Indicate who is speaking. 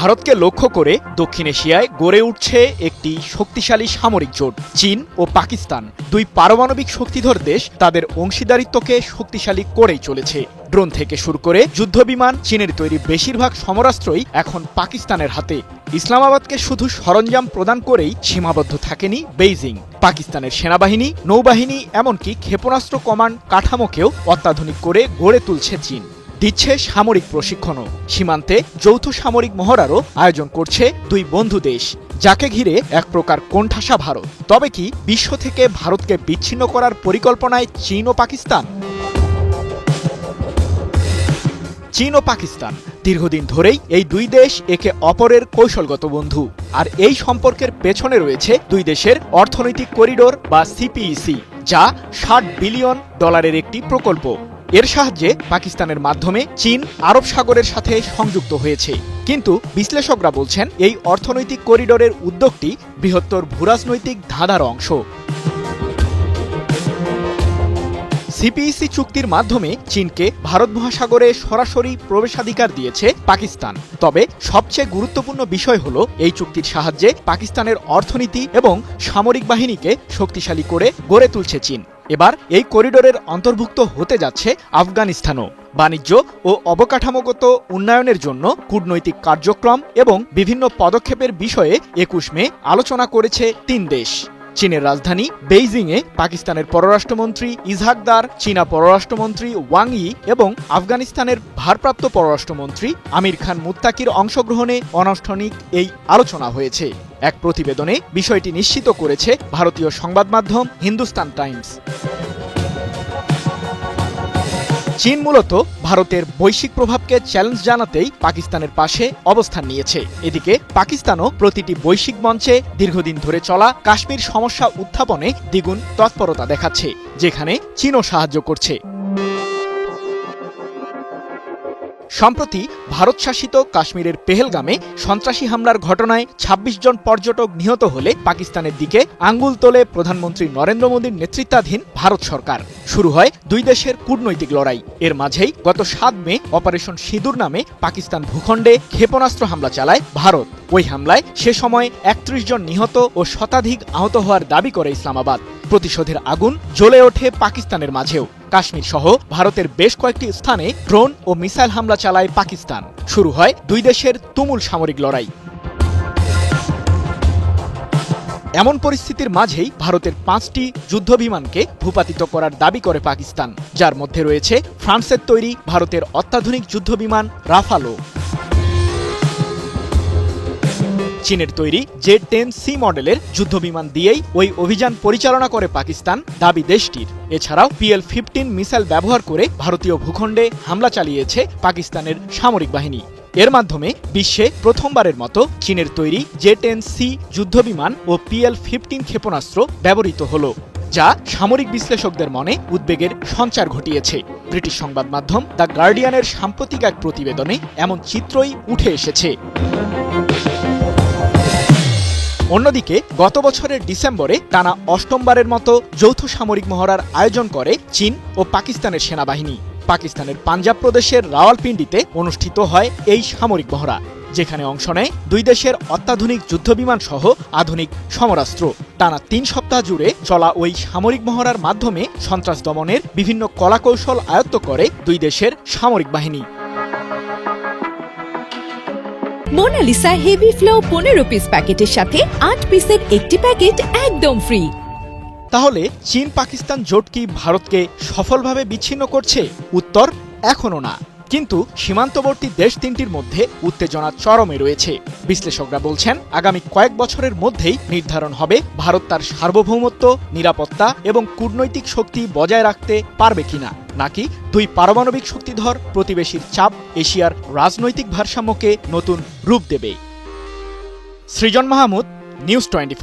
Speaker 1: ভারতকে লক্ষ্য করে দক্ষিণ এশিয়ায় গড়ে উঠছে একটি শক্তিশালী সামরিক জোট, চীন ও পাকিস্তান। দুই পারমাণবিক শক্তিধর দেশ তাদের অংশীদারিত্বকে শক্তিশালী করেই চলেছে। ড্রোন থেকে শুরু করে যুদ্ধবিমান, চীনের তৈরি বেশিরভাগ সমরাস্ত্রই এখন পাকিস্তানের হাতে। ইসলামাবাদকে শুধু সরঞ্জাম প্রদান করেই সীমাবদ্ধ থাকেনি বেইজিং। পাকিস্তানের সেনাবাহিনী, নৌবাহিনী, এমনকি ক্ষেপণাস্ত্র কমান্ড কাঠামোকেও অত্যাধুনিক করে গড়ে তুলছে চীন। দিচ্ছে সামরিক প্রশিক্ষণও। সীমান্তে যৌথ সামরিক মহড়ারও আয়োজন করছে দুই বন্ধু দেশ, যাকে ঘিরে এক প্রকার কোণঠাসা ভারত। তবে কি বিশ্ব থেকে ভারতকে বিচ্ছিন্ন করার পরিকল্পনায় চীন ও পাকিস্তান? চীন ও পাকিস্তান দীর্ঘদিন ধরেই এই দুই দেশ একে অপরের কৌশলগত বন্ধু। আর এই সম্পর্কের পেছনে রয়েছে দুই দেশের অর্থনৈতিক করিডোর বা সিপিইসি যা ষাট বিলিয়ন ডলারের একটি প্রকল্প। এর সাহায্যে পাকিস্তানের মাধ্যমে চীন, আরব সাগরের সাথে সংযুক্ত হয়েছে। কিন্তু বিশ্লেষকরা বলছেন, এই অর্থনৈতিক করিডোরের উদ্যোগটি বৃহত্তর ভূরাজনৈতিক ধাঁধার অংশ। সিপিইসি চুক্তির মাধ্যমে চীনকে ভারত মহাসাগরে সরাসরি প্রবেশাধিকার দিয়েছে পাকিস্তান। তবে সবচেয়ে গুরুত্বপূর্ণ বিষয় হল, এই চুক্তির সাহায্যে পাকিস্তানের অর্থনীতি এবং সামরিক বাহিনীকে শক্তিশালী করে গড়ে তুলছে চীন। এবার এই করিডোরের অন্তর্ভুক্ত হতে যাচ্ছে আফগানিস্তানও। বাণিজ্য ও অবকাঠামোগত উন্নয়নের জন্য কূটনৈতিক কার্যক্রম এবং বিভিন্ন পদক্ষেপের বিষয়ে একুশ মে আলোচনা করেছে তিন দেশ। চীনের রাজধানী বেইজিংয়ে পাকিস্তানের পররাষ্ট্রমন্ত্রী ইজহাকদার চীনা পররাষ্ট্রমন্ত্রী ওয়াং ই এবং আফগানিস্তানের ভারপ্রাপ্ত পররাষ্ট্রমন্ত্রী আমির খান মুত্তাকির অংশগ্রহণে অনানুষ্ঠানিক এই আলোচনা হয়েছে। এক প্রতিবেদনে বিষয়টি নিশ্চিত করেছে ভারতীয় সংবাদ মাধ্যম হিন্দুস্তান টাইমস। চীন মূলত ভারতের বৈশ্বিক প্রভাবকে চ্যালেঞ্জ জানাতেই পাকিস্তানের পাশে অবস্থান নিয়েছে। এদিকে পাকিস্তানও প্রতিটি বৈশ্বিক মঞ্চে দীর্ঘদিন ধরে চলা কাশ্মীর সমস্যা উত্থাপনে দ্বিগুণ তৎপরতা দেখাচ্ছে, যেখানে চীনও সাহায্য করছে। সম্প্রতি ভারত শাসিত কাশ্মীরের পেহেলগামে সন্ত্রাসী হামলার ঘটনায় ২৬ জন পর্যটক নিহত হলে পাকিস্তানের দিকে আঙ্গুল তোলে প্রধানমন্ত্রী নরেন্দ্র মোদীর নেতৃত্বাধীন ভারত সরকার। শুরু হয় দুই দেশের কূটনৈতিক লড়াই। এর মাঝেই গত সাত মে অপারেশন সিঁদুর নামে পাকিস্তান ভূখণ্ডে ক্ষেপণাস্ত্র হামলা চালায় ভারত। ওই হামলায় সে সময় একত্রিশ জন নিহত ও শতাধিক আহত হওয়ার দাবি করে ইসলামাবাদ। প্রতিশোধের আগুন জ্বলে ওঠে পাকিস্তানের মাঝেও। কাশ্মীর সহ ভারতের বেশ কয়েকটি স্থানে ড্রোন ও মিসাইল হামলা চালায় পাকিস্তান। শুরু হয় দুই দেশের তুমুল সামরিক লড়াই। এমন পরিস্থিতির মাঝেই ভারতের পাঁচটি যুদ্ধবিমানকে ভূপাতিত করার দাবি করে পাকিস্তান। যার মধ্যে রয়েছে ফ্রান্সের তৈরি ভারতের অত্যাধুনিক যুদ্ধবিমান রাফালো। চীনের তৈরি জে টেন সি মডেলের যুদ্ধবিমান দিয়েই ওই অভিযান পরিচালনা করে পাকিস্তান দাবি দেশটির। এছাড়াও পিএল ফিফটিন মিসাইল ব্যবহার করে ভারতীয় ভূখণ্ডে হামলা চালিয়েছে পাকিস্তানের সামরিক বাহিনী। এর মাধ্যমে বিশ্বে প্রথমবারের মতো চীনের তৈরি জে টেন সি যুদ্ধবিমান ও পিএল ফিফটিন ক্ষেপণাস্ত্র ব্যবহৃত হল, যা সামরিক বিশ্লেষকদের মনে উদ্বেগের সঞ্চার ঘটিয়েছে। ব্রিটিশ সংবাদ মাধ্যম দ্য গার্ডিয়ানের সাম্প্রতিক এক প্রতিবেদনে এমন চিত্রই উঠে এসেছে। অন্যদিকে, গত বছরের ডিসেম্বরে টানা অষ্টমবারের মতো যৌথ সামরিক মহড়ার আয়োজন করে চীন ও পাকিস্তানের সেনাবাহিনী। পাকিস্তানের পাঞ্জাব প্রদেশের রাওয়ালপিন্ডিতে অনুষ্ঠিত হয় এই সামরিক মহড়া, যেখানে অংশ নেয় দুই দেশের অত্যাধুনিক যুদ্ধবিমান সহ আধুনিক সমরাস্ত্র। টানা তিন সপ্তাহ জুড়ে চলা ওই সামরিক মহড়ার মাধ্যমে সন্ত্রাস দমনের বিভিন্ন কলাকৌশল আয়ত্ত করে দুই দেশের সামরিক বাহিনী।
Speaker 2: মোনালিসা হেভি ফ্লো পনেরো পিস প্যাকেটের সাথে আট পিসের একটি প্যাকেট একদম ফ্রি
Speaker 1: তাহলে চীন পাকিস্তান জোট কি ভারতকে সফলভাবে বিচ্ছিন্ন করছে? উত্তর এখনও না। কিন্তু সীমান্তবর্তী দেশ তিনটির মধ্যে উত্তেজনা চরমে রয়েছে। বিশ্লেষকরা বলছেন, আগামী কয়েক বছরের মধ্যেই নির্ধারণ হবে ভারত তার সার্বভৌমত্ব, নিরাপত্তা এবং কূটনৈতিক শক্তি বজায় রাখতে পারবে কিনা। নাকি দুই পারমাণবিক শক্তিধর প্রতিবেশীর চাপ এশিয়ার রাজনৈতিক ভারসাম্যকে নতুন রূপ দেবে? সৃজন মাহমুদ, নিউজ টোয়েন্টি